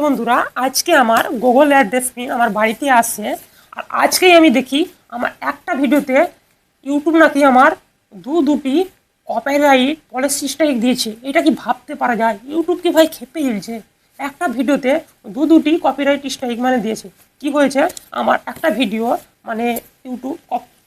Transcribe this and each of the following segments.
Hello বন্ধুরা, আজকে আমার গুগল অ্যাড্রেস পিন আমার বাড়িতে আসে। আর আজকেই আমি দেখি, আমার একটা ভিডিওতে ইউটিউব নাকি আমার দু দুটি কপিরাইট পলিসি স্ট্রাইক দিয়েছে। এটা কি ভাবতে পারা যায়? ইউটিউব কি ভাই খেপে গেছে একটা ভিডিওতে দু দুটি কপিরাইট স্ট্রাইক মানে দিয়েছে। কি হয়েছে? আমার একটা ভিডিও মানে ইউটিউব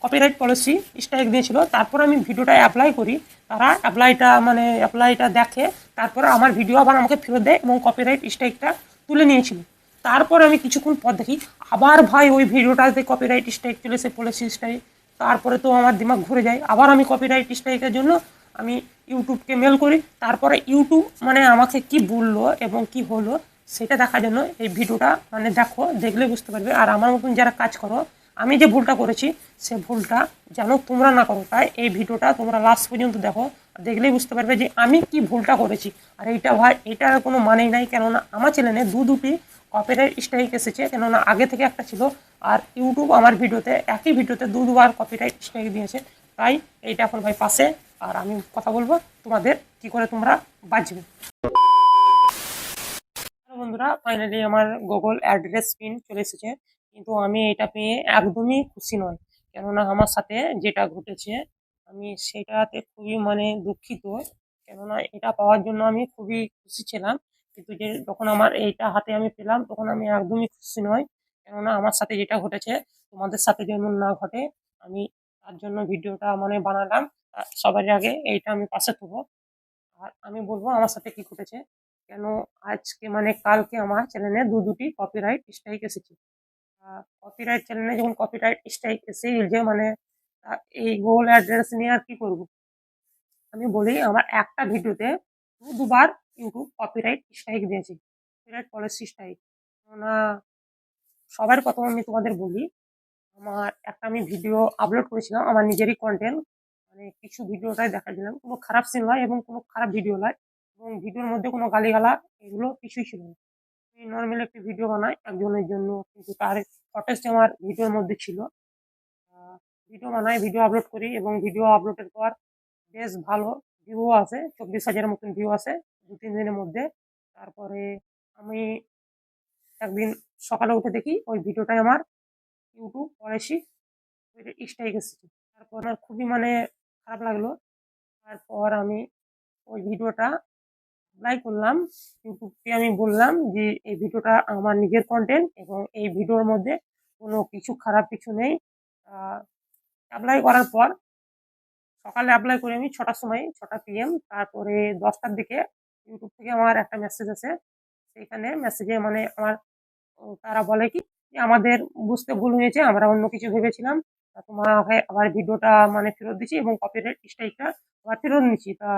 কপিরাইট পলিসি স্ট্রাইক দিয়েছিল। তারপর আমি ভিডিওটা অ্যাপ্লাই করি। তারা অ্যাপ্লাইটা মানে অ্যাপ্লাইটা দেখে, তারপর আমার ভিডিও আবার আমাকে ফেরত দেয় এবং কপিরাইট স্ট্রাইকটা তুলে নিয়েছিল। তারপর আমি কিছুক্ষণ পর দেখি আবার ভাই ওই ভিডিওটাতে কপিরাইট স্ট্রাইক চলেছে পলিসি স্ট্রাইক তারপরে তো আমার দিমাগ ঘুরে যায়। আবার আমি কপিরাইট স্ট্রাইকের জন্য আমি ইউটিউবকে মেল করি। তারপরে ইউটিউব মানে আমাকে কি বলল এবং কি হলো সেটা দেখার জন্য এই ভিডিওটা মানে দেখো, দেখলে বুঝতে পারবে। আর আমার মতন যারা কাজ করো, আমি যে ভুলটা করেছি, সে ভুলটা যেন তোমরা না করো। তাই এই ভিডিওটা তোমরা লাস্ট পর্যন্ত দেখো। দেখলেই বুঝতে পারবে যে আমি কি ভুলটা করেছি। আর এইটা ভাই, এটার কোনো মানেই নাই, কেননা আমার চ্যানেলে দু দুটি কপিরাইট স্ট্রাইক এসেছে, কেননা আগে থেকে একটা ছিল। আর ইউটিউব আমার ভিডিওতে, একই ভিডিওতে দু দুবার কপিরাইট স্ট্রাইক দিয়েছে। তাই এইটা এখন ভাই পাশে। আর আমি কথা বলব, তোমাদের কি করে তোমরা বাঁচবে। বন্ধুরা ফাইনালি আমার গুগল অ্যাড্রেস পিন চলে এসেছে। কিন্তু আমি এটা পেয়ে একদমই খুশি নয় কেননা আমার সাথে যেটা ঘটেছে আমি সেটাতে খুবই মানে দুঃখিত। কেননা এটা পাওয়ার জন্য আমি খুবই খুশি ছিলাম। কিন্তু যে যখন আমার এইটা হাতে আমি পেলাম, তখন আমি একদমই খুশি নয় কেননা আমার সাথে যেটা ঘটেছে, তোমাদের সাথে যেমন না ঘটে, আমি তার জন্য ভিডিওটা মানে বানালাম। সবার আগে এইটা আমি পাশে থাকব আর আমি বলব আমার সাথে কি ঘটেছে। কেন আজকে মানে কালকে আমার চ্যানেলে দু দুটি কপিরাইট স্ট্রাইক এসেছে। কপিরাইট চ্যানেলে যখন কপিরাইট স্ট্রাইক এসে যে মানে এই গুগল অ্যাড্রেস নিয়ে আর কি করব? আমি বলি, আমার একটা ভিডিওতে দু দুবার ইউটিউব কপিরাইট স্ট্রাইক দিয়েছে। কপিরাইট পলিসি স্ট্রাইক না সবার প্রথম আমি তোমাদের বলি, আমার একটা আমি ভিডিও আপলোড করেছিলাম, আমার নিজেরই কন্টেন্ট মানে কিছু ভিডিওটাই দেখা দিলাম কোনো খারাপ সিন নয় এবং কোনো খারাপ ভিডিও নয়। এবং ভিডিওর মধ্যে কোনো গালিগালা এগুলো কিছুই ছিল না। আমি নর্মালি একটি ভিডিও বানাই, একজনের জন্য। কিন্তু তার ফটেজটি আমার ভিডিওর মধ্যে ছিল। ভিডিও বানাই ভিডিও আপলোড করি এবং ভিডিও আপলোডের পর বেশ ভালো ভিউ আছে, চব্বিশ হাজারের মতন ভিউ আছে, দু, তিন দিনের মধ্যে। তারপরে আমি একদিন সকালে উঠে দেখি ওই ভিডিওটাই আমার ইউটিউব পলিসি স্ট্রাইক এসেছে তারপর আমার খুবই মানে খারাপ লাগল। তারপর আমি ওই ভিডিওটা অ্যাপ্লাই করলাম। ইউটিউবকে আমি বললাম যে, এই ভিডিওটা আমার নিজের কন্টেন্ট এবং এই ভিডিওর মধ্যে কোনো কিছু খারাপ কিছু নেই। অ্যাপ্লাই করার পর সকালে অ্যাপ্লাই করি আমি ছটার সময়, ছটা পিএম তারপরে দশটার দিকে ইউটিউব থেকে আমার একটা মেসেজ আসে। সেইখানে মেসেজে মানে আমার তারা বলে কি আমাদের বুঝতে ভুল হয়েছে, আমরা অন্য কিছু ভেবেছিলাম তোমাকে আবার ভিডিওটা মানে ফেরত দিচ্ছি এবং কপিরাইট স্ট্রাইকটা আবার ফেরত নিচ্ছি। তা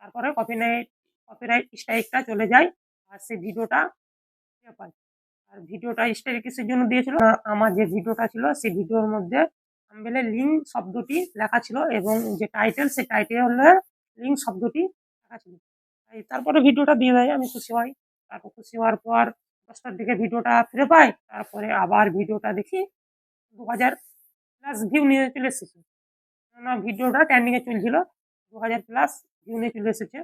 তারপরে কপিরাইট কপিরাইট স্ট্রাইকটা চলে যায় আর সেই ভিডিওটা পাই আর ভিডিওটা স্ট্রাইক কিসের জন্য দিয়েছিল। আমার যে ভিডিওটা ছিল, সেই ভিডিওর মধ্যে থাম্বনেলে লিঙ্ক শব্দটি লেখা ছিল এবং যে টাইটেল সেই টাইটেলের লিঙ্ক শব্দটি লেখা ছিল। তারপরে ভিডিওটা দিয়ে দেয়, আমি খুশি হই। তারপর খুশি হওয়ার পর দশটার দিকে ভিডিওটা ফিরে পাই। তারপরে আবার ভিডিওটা দেখি দু হাজার প্লাস ভিউ নিয়ে চলে এসেছে। কেননা ভিডিওটা ট্রেন্ডিংয়ে চলছিল দু হাজার প্লাস ভিউ নিয়ে চলে এসেছে।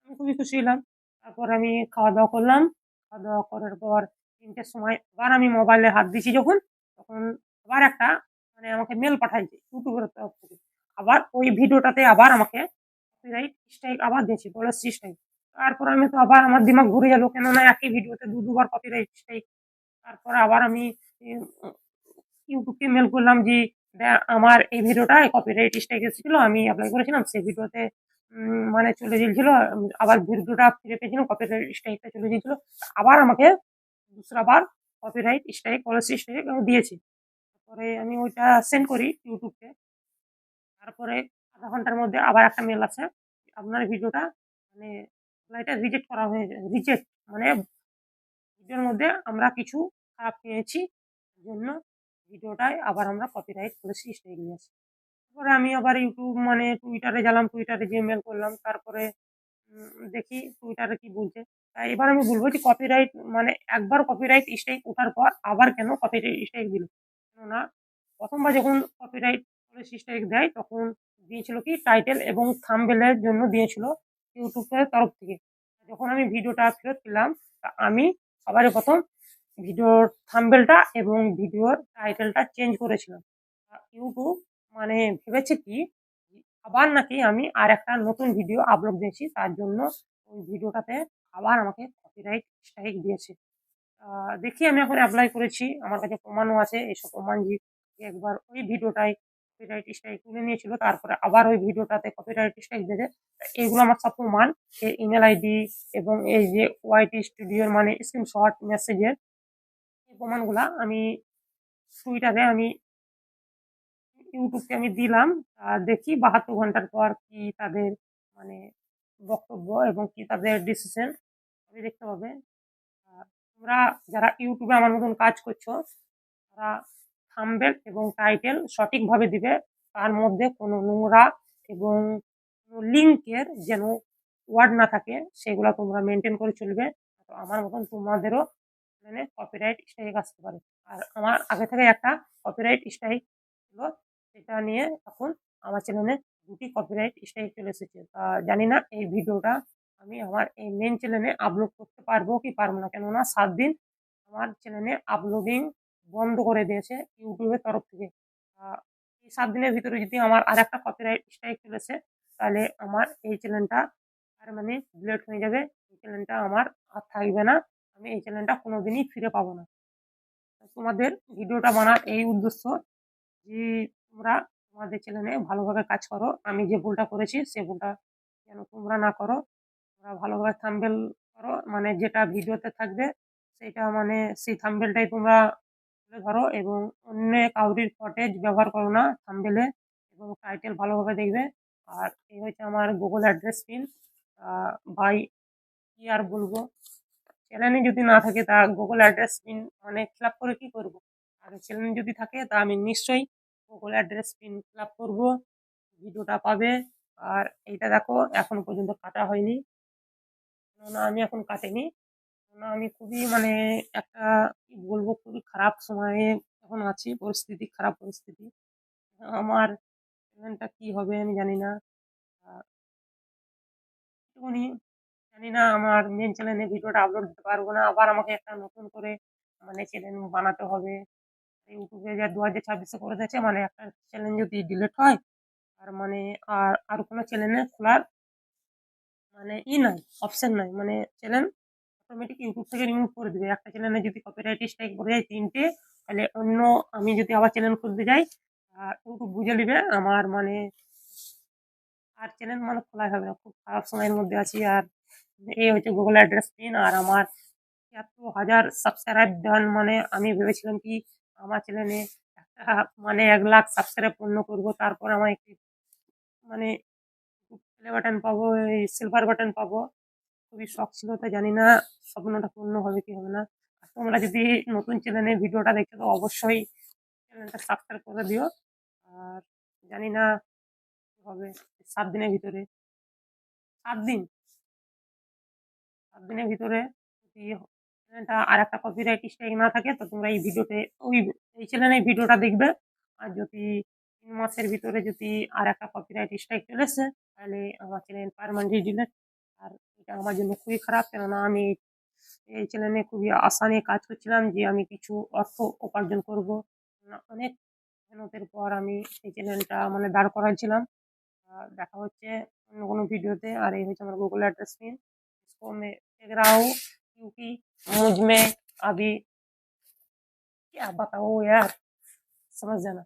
আমি খুবই খুশি হলাম। তারপর আমি খাওয়া দাওয়া করলাম। খাওয়া দাওয়া করার পর তিনটের সময় আবার আমি মোবাইলে হাত দিয়েছি যখন, তখন আবার একটা মানে আমাকে মেল পাঠাইছে ইউটিউবের তরফ থেকে আবার ওই ভিডিওটাতে আবার আমাকে কপিরাইট স্ট্রাইক আবার দিয়েছে পলিসি স্ট্রাইক তারপর আমি তো আবার আমার দিমাগ ঘুরে গেল, কেননা একই ভিডিওতে দু দুবার কপিরাইট স্ট্রাইক তারপর আবার আমি ইউটিউবকে মেল করলাম যে আমার এই ভিডিওটা কপিরাইট স্ট্রাইক এসেছিল, আমি অ্যাপ্লাই করেছিলাম, সেই ভিডিওতে মানে চলে গিয়েছিল আবার ভিডিওটা ফিরে পেয়েছিলাম কপিরাইট স্ট্রাইকটা চলে গিয়েছিল। আবার আমাকে দুসরাবার কপিরাইট স্ট্রাইক পলিসি স্ট্রাইক দিয়েছে। তারপরে আমি ওইটা সেন্ড করি ইউটিউবকে তারপরে আধা ঘণ্টার মধ্যে আবার একটা মেল আছে। আপনার ভিডিওটা মানে এটা রিজেক্ট করা হয়েছে রিজেক্ট মানে ভিডিওর মধ্যে আমরা কিছু খারাপ পেয়েছি জন্য ভিডিওটায় আবার আমরা কপিরাইট পলিসি স্ট্রাইক নিয়েছি তারপরে আমি আবার ইউটিউব মানে টুইটারে গেলাম টুইটারে গিয়ে মেল করলাম, তারপরে দেখি টুইটারে কি বলছে। তাই এবার আমি বলব যে কপিরাইট মানে একবার কপিরাইট স্ট্রাইক ওঠার পর আবার কেন কপিরাইট স্ট্রাইক দিল? কেননা প্রথমবার যখন কপিরাইট পলিসি স্ট্রাইক দেয়, তখন দিয়েছিল কি টাইটেল এবং থাম্বনেলের জন্য দিয়েছিল ইউটিউবের তরফ থেকে। যখন আমি ভিডিওটা ফেরত পেলাম আমি সবারই প্রথম ভিডিওর থাম্বেলটা এবং ভিডিওর টাইটেলটা চেঞ্জ করেছিলাম। ইউটিউব মানে ভেবেছে কি, আবার নাকি আমি আর একটা নতুন ভিডিও আপলোড দিয়েছি, তার জন্য ওই ভিডিওটাতে আবার আমাকে কপিরাইট স্ট্রাইক দিয়েছে। দেখি আমি এখন অ্যাপ্লাই করেছি। আমার কাছে প্রমাণও আছে। এইসব প্রমাণ যে একবার ওই ভিডিওটাই কপিরাইট স্ট্রাইক তুলে নিয়েছিল। তারপরে আবার ওই ভিডিওটাতে কপিরাইট স্ট্রাইক দিয়েছে। তা এইগুলো আমার সব প্রমাণ। এই ইমেল আইডি এবং এই যে ওয়াইটি স্টুডিওর মানে স্ক্রিনশট মেসেজের এই প্রমাণগুলা আমি টুইটারে আমি ইউটিউবকে আমি দিলাম। আর দেখি বাহাত্তর ঘণ্টার পর কি তাদের মানে বক্তব্য এবং কি তাদের ডিসিশন আমি দেখতে পাবে আর তোমরা যারা ইউটিউবে আমার মতন কাজ করছ, তারা থাম্বেল এবং টাইটেল সঠিকভাবে দিবে। তার মধ্যে কোনো নোংরা এবং লিঙ্কের যেন ওয়ার্ড না থাকে, সেগুলো তোমরা মেনটেন করে চলবে। তো আমার মতন তোমাদেরও মানে কপিরাইট স্ট্রাইক আসতে পারে। আর আমার আগে থেকে একটা কপিরাইট স্ট্রাইক ছিল, সেটা নিয়ে এখন আমার চ্যানেলে দুটি কপিরাইট স্ট্রাইক চলে এসেছে। তা জানি না এই ভিডিওটা আমি আমার এই মেন চ্যানেলে আপলোড করতে পারব কি পারব না? কেননা সাত দিন আমার চ্যানেলে আপলোডিং বন্ধ করে দিয়েছে ইউটিউবের তরফ থেকে। এই সাত দিনের ভিতরে যদি আমার আর একটা কপিরাইট স্ট্রাইক চলেছে, তাহলে আমার এই চ্যানেলটা আর মানে ডিলেট হয়ে যাবে। এই চ্যানেলটা আমার আর থাকবে না। আমি এই চ্যানেলটা কোনোদিনই ফিরে পাবো না। তোমাদের ভিডিওটা বানার এই উদ্দেশ্য যে তোমরা তোমাদের চ্যানেলে ভালোভাবে কাজ করো। আমি যে ভুলটা করেছি, সে ভুলটা যেন তোমরা না করো। তোমরা ভালোভাবে থাম্বেল করো। মানে যেটা ভিডিওতে থাকবে, সেটা মানে সেই থাম্বেলটাই তোমরা তুলে ধরো এবং অন্য কাউরির ফটেজ ব্যবহার করো না থাম্বেলে এবং টাইটেল ভালোভাবে দেখবে। আর এই হচ্ছে আমার গুগল অ্যাড্রেস পিন বাই কি আর বলব। চ্যানেলে যদি না থাকে, তা গুগল অ্যাড্রেস পিন মানে ফিল করে কি করব? আর চ্যানেল যদি থাকে, তা আমি নিশ্চয়ই গুগল অ্যাড্রেস পিন ফিল করব। ভিডিওটা পাবে। আর এইটা দেখো, এখন পর্যন্ত কাটা হয়নি। কেননা আমি এখন কাটিনি। কেননা আমি খুবই মানে একটা কি বলব, খুবই খারাপ সময়ে এখন আছি, পরিস্থিতি, খারাপ পরিস্থিতি। আমার চ্যানেলটা কি হবে আমি জানি না। একটুখানি জানি না, আমার মেন চ্যানেলে ভিডিওটা আপলোড দিতে পারব না। আবার আমাকে একটা নতুন করে মানে চ্যানেল বানাতে হবে। ইউটিউবে যা দু হাজার ছাব্বিশে করে দিয়েছে মানে একটা চ্যানেল যদি ডিলিট হয় আর মানে আর আর কোনো চ্যানেলে খোলার মানে ই নাই অপশন নাই মানে চ্যানেল অটোমেটিক ইউটিউব থেকে রিমুভ করে দিবে। একটা চ্যানেলে যদি কপিরাইট স্ট্রাইক পড়ে যায় তিনটে, তাহলে অন্য আমি যদি আবার চ্যানেল খুলতে যাই আর ইউটিউব বুঝে নিবে আমার মানে আর চ্যানেল মানে খোলা হবে না। খুব খারাপ সময়ের মধ্যে আছি আর এই হচ্ছে গুগল অ্যাড্রেস পিন আর আমার এত হাজার সাবস্ক্রাইব ডান মানে আমি ভেবেছিলাম কি আমার চ্যানেলে মানে এক লাখ সাবস্ক্রাইব পূর্ণ করব, তারপর আমার একটি মানে প্লে বাটন পাবো সিলভার বাটন পাবো। খুবই শখ ছিল তো জানি না, স্বপ্নটা পূর্ণ হবে কি হবে না। আর তোমরা যদি নতুন চ্যানেলে ভিডিওটা দেখছ, তো অবশ্যই চ্যানেলটা সাবস্ক্রাইব করে দিও। আর জানি না হবে সাত দিনের ভিতরে। সাত দিন? সাত দিনের ভিতরে যদি চ্যানেলটা আর একটা কপিরাইট স্ট্রাইক না থাকে, তো তোমরা এই ভিডিওতে, ওই, এই চ্যানেলে ভিডিওটা দেখবে। আর যদি তিন মাসের ভিতরে যদি আর একটা কপিরাইট স্ট্রাইক চলে এসে তাহলে আমার চ্যানেল পারমানেন্টলি ডিলেট আর এটা আমার জন্য খুবই খারাপ কেননা আমি এই চ্যানেলে খুবই আশা নিয়ে কাজ করছিলাম যে আমি কিছু অর্থ উপার্জন করব না, অনেক মেহনতের পর আমি এই চ্যানেলটা মানে দাঁড় করাচ্ছিলাম আর দেখা হচ্ছে অন্য কোনো ভিডিওতে আর এই হচ্ছে আমার गूगल एड्रेस पिन इसको मैं देख रहा हूँ क्योंकि मुझ में अभी क्या बताऊँ यार समझ जाना